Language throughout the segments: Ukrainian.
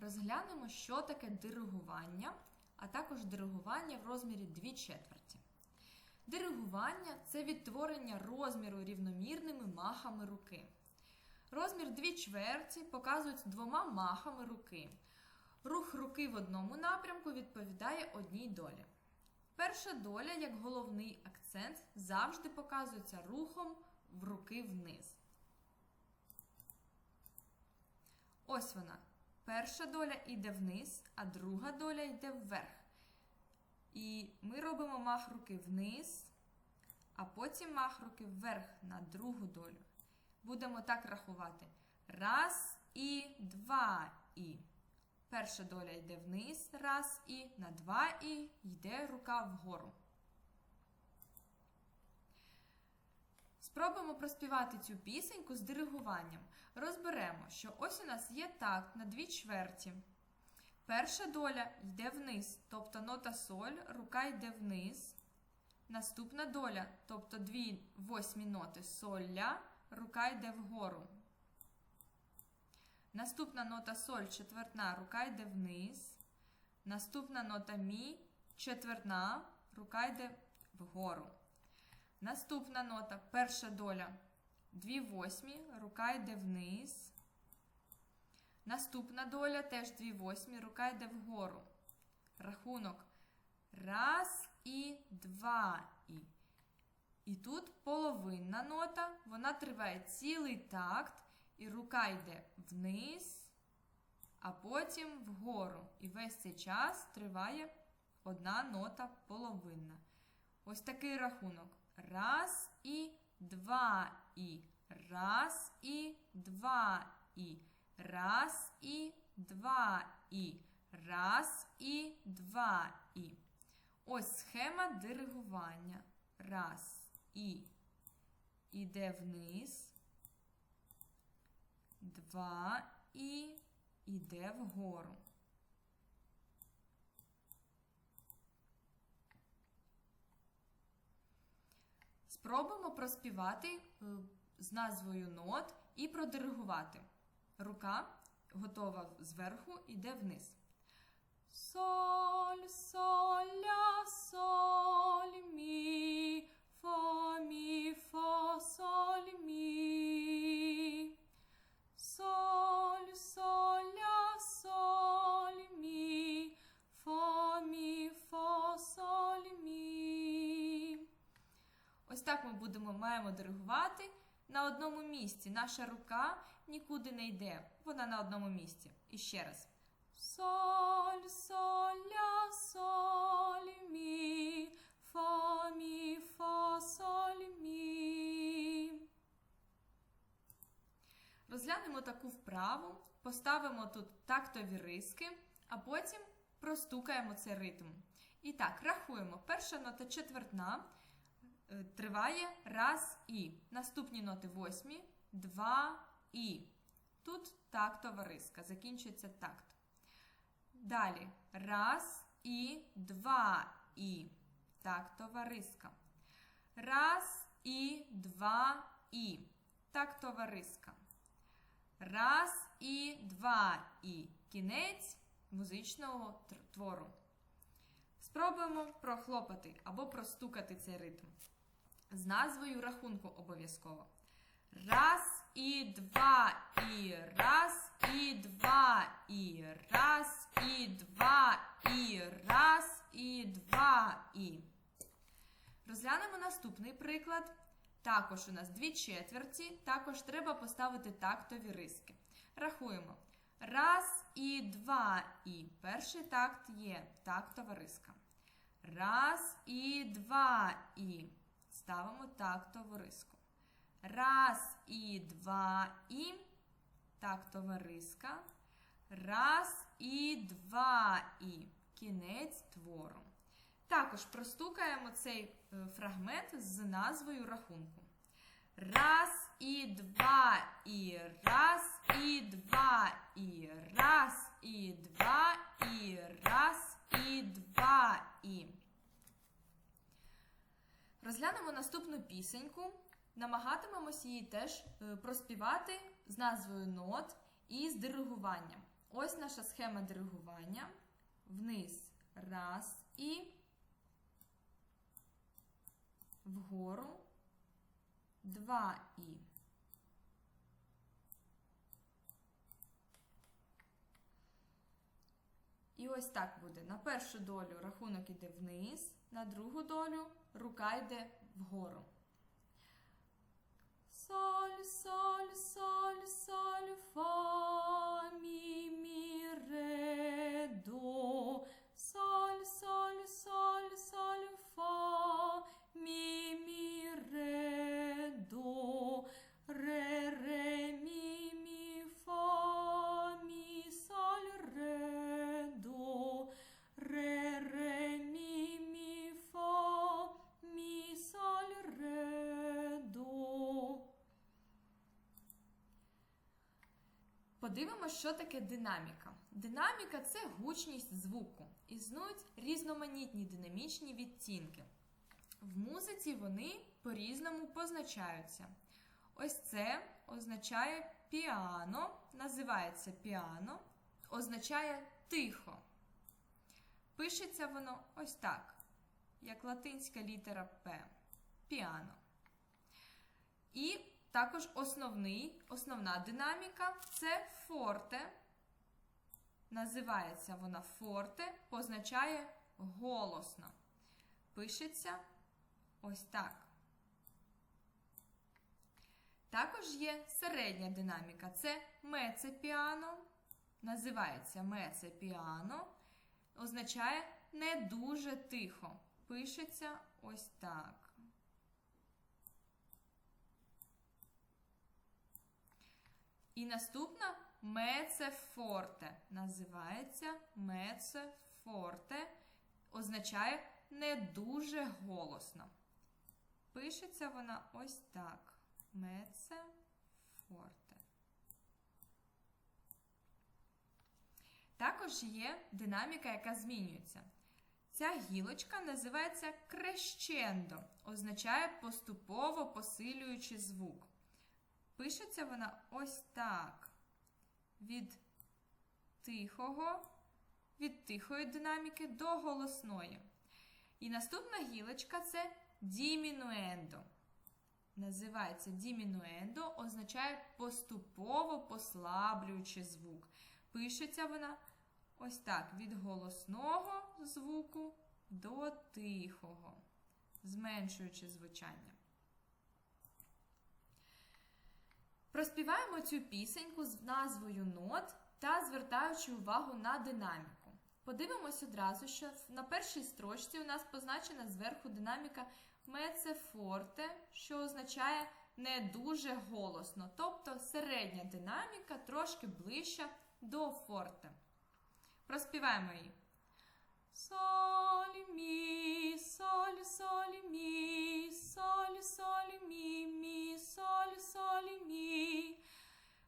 Розглянемо, що таке диригування, а також диригування в розмірі 2 четверті. Диригування це відтворення розміру рівномірними махами руки. Розмір 2 чверті показують двома махами руки. Рух руки в одному напрямку відповідає одній долі. Перша доля, як головний акцент, завжди показується рухом в руки вниз. Ось вона. Перша доля йде вниз, а друга доля йде вверх. І ми робимо мах руки вниз, а потім мах руки вверх на другу долю. Будемо так рахувати. Раз і два і. Перша доля йде вниз, раз і, на два і йде рука вгору. Спробуємо проспівати цю пісеньку з диригуванням. Розберемо, що ось у нас є такт на дві чверті. Перша доля йде вниз, тобто нота соль, рука йде вниз. Наступна доля, тобто дві восьмі ноти соль рука йде вгору. Наступна нота соль, четвертна, рука йде вниз. Наступна нота мі, четвертна, рука йде вгору. Наступна нота, перша доля, дві восьмі, рука йде вниз. Наступна доля теж дві восьмі, рука йде вгору. Рахунок. Раз і два і. І тут половинна нота, вона триває цілий такт, і рука йде вниз, а потім вгору. І весь цей час триває одна нота половинна. Ось такий рахунок. Раз і два і. Раз і два і. Раз і два і. Раз і два і. Ось схема диригування. Раз і. Іде вниз. Два і іде вгору. Спробуємо проспівати е, з назвою нот і продиригувати. Рука готова зверху, йде вниз. Соль, соль, ля, соль, мі, фа, мі, фа, соль, мі. Соль, соль, ля, соль, мі, фа, мі, фа, соль, мі. Ось так ми будемо маємо диригувати на одному місці. Наша рука нікуди не йде. Вона на одному місці. І ще раз. Соль, соль, ля, соль, мі, фа, мі, фа, соль, мі. Розглянемо таку вправу, поставимо тут тактові риски, а потім простукаємо цей ритм. І так, рахуємо. Перша нота четвертна триває раз і. Наступні ноти восьмі, два і. Тут тактова риска, закінчується такт. Далі раз і два і. Тактова риска. Раз і два і. Тактова риска. Раз і два і. Кінець музичного твору. Спробуємо прохлопати або простукати цей ритм. З назвою рахунку обов'язково. Раз і два і раз і два і раз і два і раз і два і. Розглянемо наступний приклад. Також у нас дві четверті, також треба поставити тактові риски. Рахуємо. Раз і два і. Перший такт є тактова риска. Раз і два і. Ставимо тактову риску. Раз і два і. Тактова риска. Раз і два і. Кінець твору. Також простукаємо цей е, фрагмент з назвою рахунку. Раз і два і раз і два і раз і два і раз і два і. Розглянемо наступну пісеньку. Намагатимемось її теж е, проспівати з назвою нот і з диригуванням. Ось наша схема диригування. Вниз раз і вгору два і. І ось так буде. На першу долю рахунок іде вниз, на другу долю рука йде вгору. Соль, соль, соль, соль, фа, мі, мі, ре, до. Соль, соль, соль, соль, фа, мі, мі, ре, до. Ре, Подивимось, що таке динаміка. Динаміка це гучність звуку. Існують різноманітні динамічні відтінки. В музиці вони по-різному позначаються. Ось це означає піано, називається піано, означає тихо. Пишеться воно ось так, як латинська літера П. Піано. І також основний, основна динаміка це форте. Називається вона форте, позначає голосно. Пишеться ось так. Також є середня динаміка. Це мецепіано. Називається мецепіано. Означає не дуже тихо. Пишеться ось так. І наступна мецефорте. Називається мецефорте. Означає не дуже голосно. Пишеться вона ось так. Мецефорте. Також є динаміка, яка змінюється. Ця гілочка називається крещендо, означає поступово посилюючи звук. Пишеться вона ось так. Від тихого, від тихої динаміки до голосної. І наступна гілочка це дімінуендо. Називається дімінуендо, означає поступово послаблюючи звук. Пишеться вона ось так: від голосного звуку до тихого, зменшуючи звучання. Проспіваємо цю пісеньку з назвою нот та звертаючи увагу на динаміку. Подивимось одразу, що на першій строчці у нас позначена зверху динаміка мецефорте, що означає не дуже голосно, тобто середня динаміка трошки ближча до форте. Проспіваємо її. Соль, мі, соль, соль, мі, соль, мі, мі, соль, соль, мі.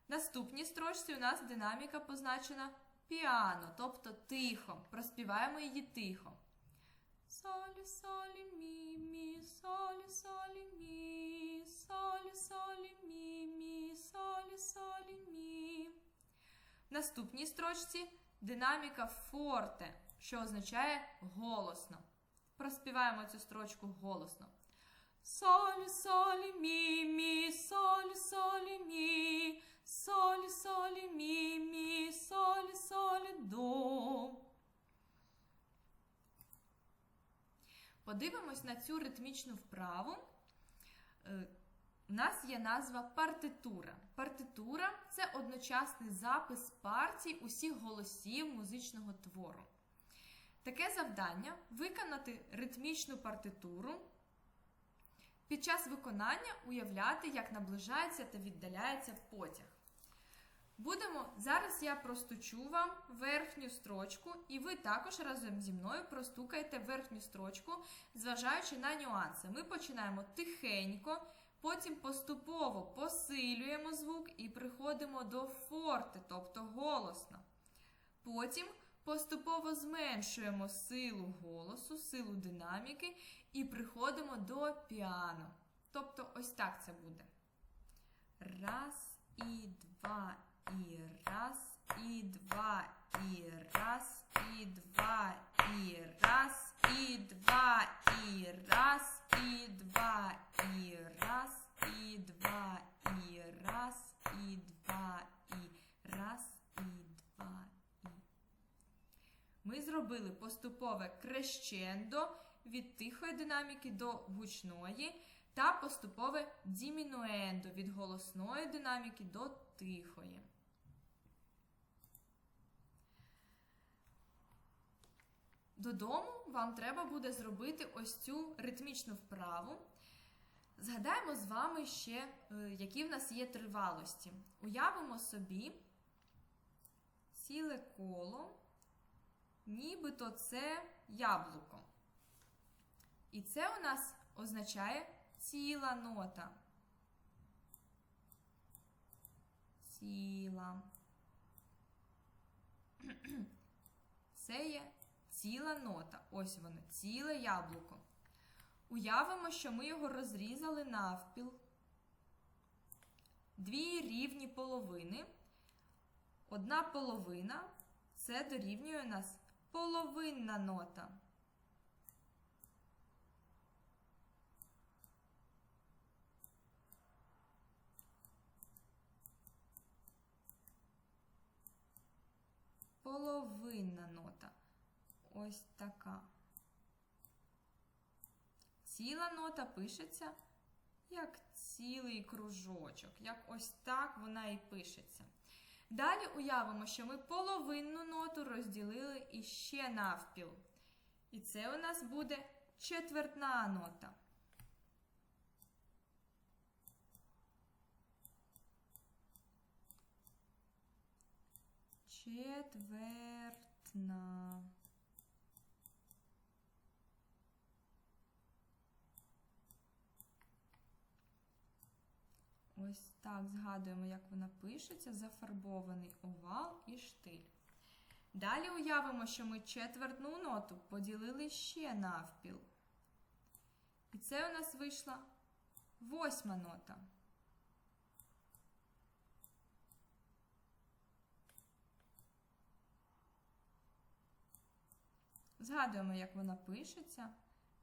Наступній строчці у нас динаміка позначена піано, тобто тихо. Проспіваємо її тихо. Соль, соль, мі, мі, соль, соль, мі, соль, соль, мі, мі, соль, соль, мі. В наступній строчці динаміка форте, що означає голосно. Проспіваємо цю строчку голосно. Соль, соль, мі, мі, соль, соль, мі, соль, соль, мі, мі, соль, соль, до. Подивимось на цю ритмічну вправу. Е, У нас є назва партитура. Партитура це одночасний запис партій усіх голосів музичного твору. Таке завдання виконати ритмічну партитуру. Під час виконання уявляти, як наближається та віддаляється потяг. Будемо зараз я простучу вам верхню строчку, і ви також разом зі мною простукаєте верхню строчку, зважаючи на нюанси. Ми починаємо тихенько, потім поступово посилюємо звук і приходимо до форте, тобто голосно. Потім поступово зменшуємо силу голосу, силу динаміки і приходимо до піано. Тобто, ось так це буде. Раз і два, і раз, і два, і раз, і два, і раз, і два, і раз, і два, і раз, і два, і раз, і два, і раз, і два, і. Ми зробили поступове крещендо від тихої динаміки до гучної та поступове дімінуендо від голосної динаміки до тихої. Додому вам треба буде зробити ось цю ритмічну вправу. Згадаємо з вами ще, е, які в нас є тривалості. Уявимо собі ціле коло, нібито це яблуко. І це у нас означає ціла нота. Ціла. Це є ціла нота. Ось воно, ціле яблуко. Уявимо, що ми його розрізали навпіл. Дві рівні половини. Одна половина це дорівнює нас половинна нота. Половинна нота. Ось така. Ціла нота пишеться як цілий кружочок. Як ось так вона і пишеться. Далі уявимо, що ми половинну ноту розділили іще навпіл. І це у нас буде четвертна нота. Четвертна. Ось так згадуємо, як вона пишеться, зафарбований овал і штиль. Далі уявимо, що ми четвертну ноту поділили ще навпіл. І це у нас вийшла восьма нота. Згадуємо, як вона пишеться.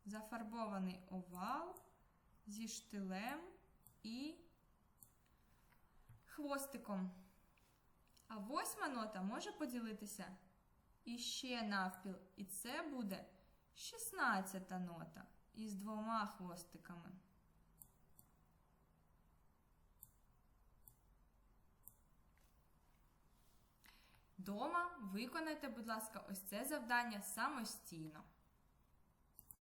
Зафарбований овал зі штилем і хвостиком. А восьма нота може поділитися іще навпіл. І це буде шістнадцята нота із двома хвостиками. Дома виконайте, будь ласка, ось це завдання самостійно.